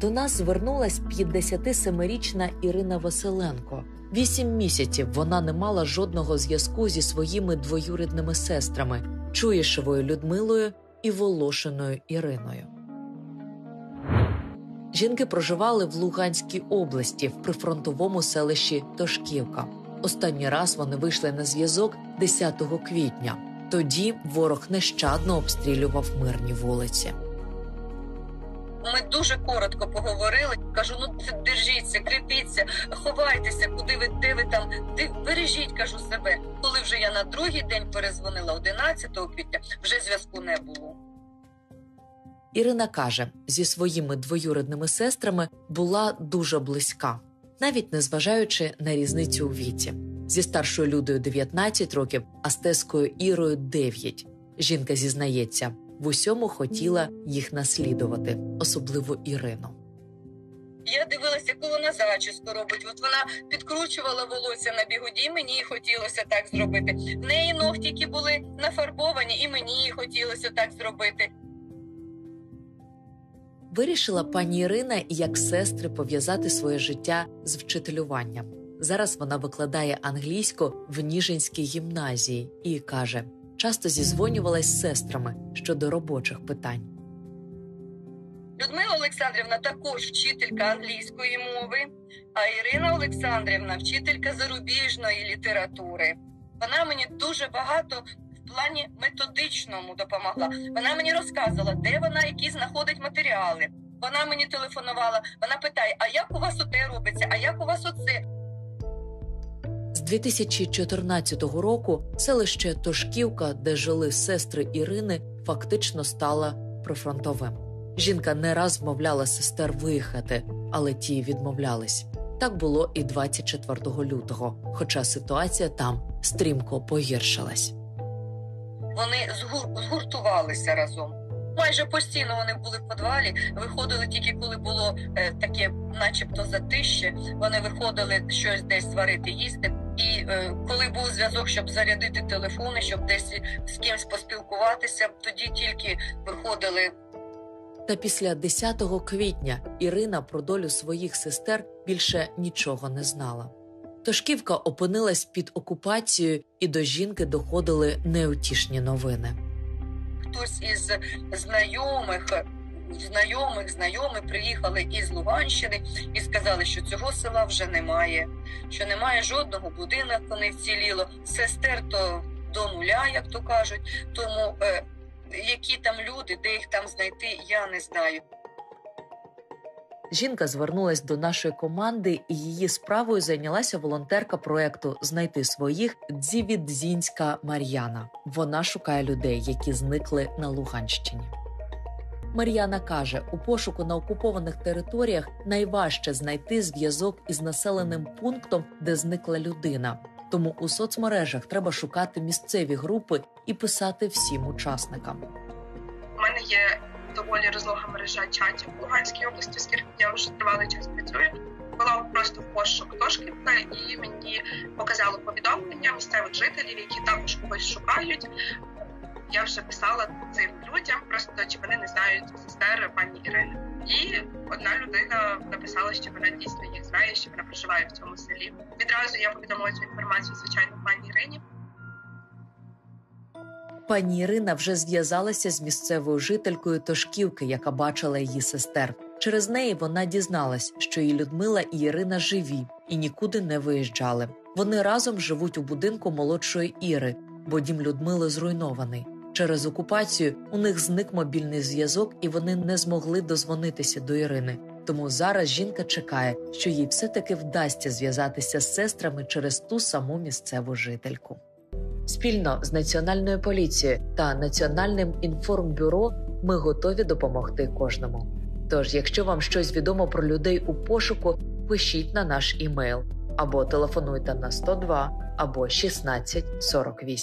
До нас звернулась 57-річна Ірина Василенко. Вісім місяців вона не мала жодного зв'язку зі своїми двоюрідними сестрами Чуєшевою Людмилою і Волошиною Іриною. Жінки проживали в Луганській області в прифронтовому селищі Тошківка. Останній раз вони вийшли на зв'язок 10 квітня. Тоді ворог нещадно обстрілював мирні вулиці. Ми дуже коротко поговорили. Кажу, ну держіться, кріпіться, ховайтеся, куди ви де ви там, де бережіть, кажу себе. Коли вже я на другий день перезвонила 11 квітня, вже зв'язку не було. Ірина каже, зі своїми двоюрідними сестрами була дуже близька, навіть незважаючи на різницю у віці. Зі старшою Людою 19 років, а з Тескою Ірою 9. Жінка зізнається, в усьому хотіла їх наслідувати, особливо Ірину. Я дивилася, яку вона зачіску робить. От вона підкручувала волосся на бігуді, мені хотілося так зробити. В неї ногтики були нафарбовані, і мені хотілося так зробити. Вирішила пані Ірина як сестри пов'язати своє життя з вчителюванням. Зараз вона викладає англійську в Ніжинській гімназії і каже, часто зізвонювалась з сестрами щодо робочих питань. Людмила Олександрівна також вчителька англійської мови, а Ірина Олександрівна вчителька зарубіжної літератури. Вона мені дуже багато в плані методичному допомогла. Вона мені розказувала, де вона які знаходить матеріали. Вона мені телефонувала. Вона питає: а як у вас оте робиться? А як у вас оце? З 2014 року селище Тошківка, де жили сестри Ірини, фактично стало прифронтовим. Жінка не раз вмовляла сестер виїхати, але ті відмовлялись. Так було і 24 лютого, хоча ситуація там стрімко погіршилась. Вони згур... згуртувалися разом. Майже постійно вони були в підвалі, виходили тільки коли було е, таке, начебто, затище. Вони виходили щось десь сварити, їсти. І е, коли був зв'язок, щоб зарядити телефони, щоб десь з кимось поспілкуватися, тоді тільки виходили Та після 10 квітня Ірина про долю своїх сестер більше нічого не знала. Тошківка опинилась під окупацією, і до жінки доходили неутішні новини. хтось із знайомих, знайомих, знайомих приїхали із Луганщини і сказали, що цього села вже немає, що немає жодного будинку не вціліло. Сестер то до нуля, як то кажуть. Тому е, які там люди, де їх там знайти, я не знаю. Жінка звернулась до нашої команди, і її справою зайнялася волонтерка проекту Знайти своїх Дзівідзінська Мар'яна. Вона шукає людей, які зникли на Луганщині. Мар'яна каже, у пошуку на окупованих територіях найважче знайти зв'язок із населеним пунктом, де зникла людина. Тому у соцмережах треба шукати місцеві групи і писати всім учасникам. У мене є доволі розлога мережа чатів в Луганській області, оскільки я вже тривалий час працюю. Була просто в пошук Тошківка, і мені показало повідомлення місцевих жителів, які також когось шукають. Я вже писала цим людям, просто чи вони не знають сестер пані Ірини. І одна людина написала, що вона дійсно їх знає, що вона проживає в цьому селі. Відразу я повідомила цю інформацію, звичайно, пані Ірині. Пані Ірина вже зв'язалася з місцевою жителькою Тошківки, яка бачила її сестер. Через неї вона дізналась, що і Людмила і Ірина живі і нікуди не виїжджали. Вони разом живуть у будинку молодшої Іри, бо дім Людмили зруйнований. Через окупацію у них зник мобільний зв'язок, і вони не змогли дозвонитися до Ірини. Тому зараз жінка чекає, що їй все-таки вдасться зв'язатися з сестрами через ту саму місцеву жительку. Спільно з національною поліцією та національним інформбюро ми готові допомогти кожному. Тож, якщо вам щось відомо про людей у пошуку, пишіть на наш імейл або телефонуйте на 102 або 16 48.